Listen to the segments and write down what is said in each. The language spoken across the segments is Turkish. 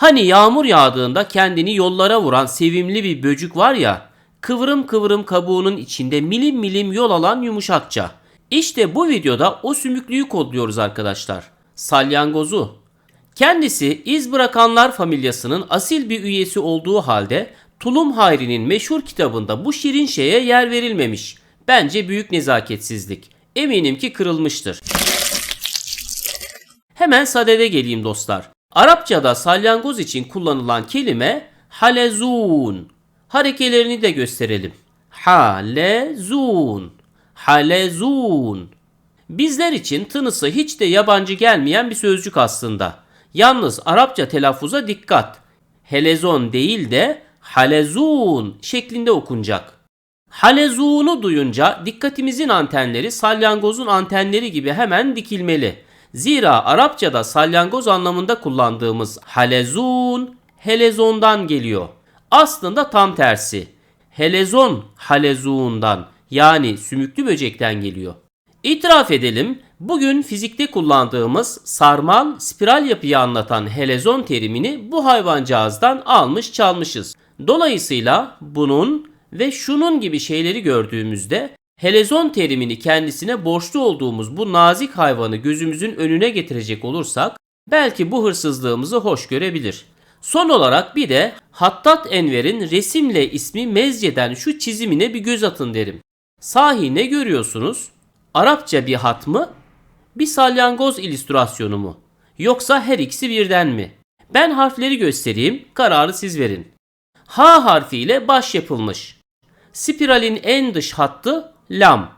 Hani yağmur yağdığında kendini yollara vuran sevimli bir böcük var ya, kıvrım kıvrım kabuğunun içinde milim milim yol alan yumuşakça. İşte bu videoda o sümüklüyü kodluyoruz arkadaşlar. Salyangozu. Kendisi iz bırakanlar familyasının asil bir üyesi olduğu halde Tulum Hayri'nin meşhur kitabında bu şirin şeye yer verilmemiş. Bence büyük nezaketsizlik. Eminim ki kırılmıştır. Hemen sadede geleyim dostlar. Arapçada salyangoz için kullanılan kelime halezun. Harekelerini de gösterelim. Halezun. Halezun. Bizler için tınısı hiç de yabancı gelmeyen bir sözcük aslında. Yalnız Arapça telaffuza dikkat. Helezon değil de halezun şeklinde okunacak. Halezunu duyunca dikkatimizin antenleri salyangozun antenleri gibi hemen dikilmeli. Zira Arapçada salyangoz anlamında kullandığımız halezun helezondan geliyor. Aslında tam tersi. Helezon halezundan yani sümüklü böcekten geliyor. İtiraf edelim, bugün fizikte kullandığımız sarmal, spiral yapıyı anlatan helezon terimini bu hayvancağızdan almış çalmışız. Dolayısıyla bunun ve şunun gibi şeyleri gördüğümüzde helezon terimini kendisine borçlu olduğumuz bu nazik hayvanı gözümüzün önüne getirecek olursak belki bu hırsızlığımızı hoş görebilir. Son olarak bir de Hattat Enver'in resimle ismi Mezce'den şu çizimine bir göz atın derim. Sahi ne görüyorsunuz? Arapça bir hat mı? Bir salyangoz illüstrasyonu mu? Yoksa her ikisi birden mi? Ben harfleri göstereyim, kararı siz verin. H harfiyle baş yapılmış. Spiralin en dış hattı lam.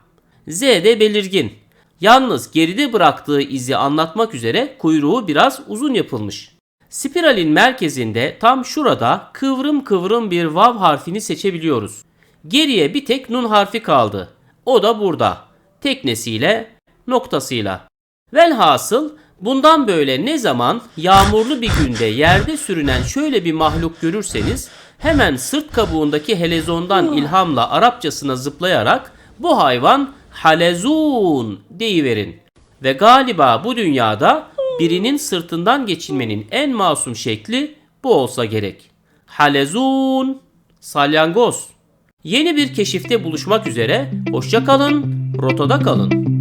Z de belirgin. Yalnız geride bıraktığı izi anlatmak üzere kuyruğu biraz uzun yapılmış. Spiralin merkezinde tam şurada kıvrım kıvrım bir vav harfini seçebiliyoruz. Geriye bir tek nun harfi kaldı. O da burada. Teknesiyle, noktasıyla. Velhasıl bundan böyle ne zaman yağmurlu bir günde yerde sürünen şöyle bir mahluk görürseniz hemen sırt kabuğundaki helezondan ilhamla Arapçasına zıplayarak bu hayvan halezun deyiverin. Ve galiba bu dünyada birinin sırtından geçinmenin en masum şekli bu olsa gerek. Halezun, salyangoz. Yeni bir keşifte buluşmak üzere, hoşça kalın, rotada kalın.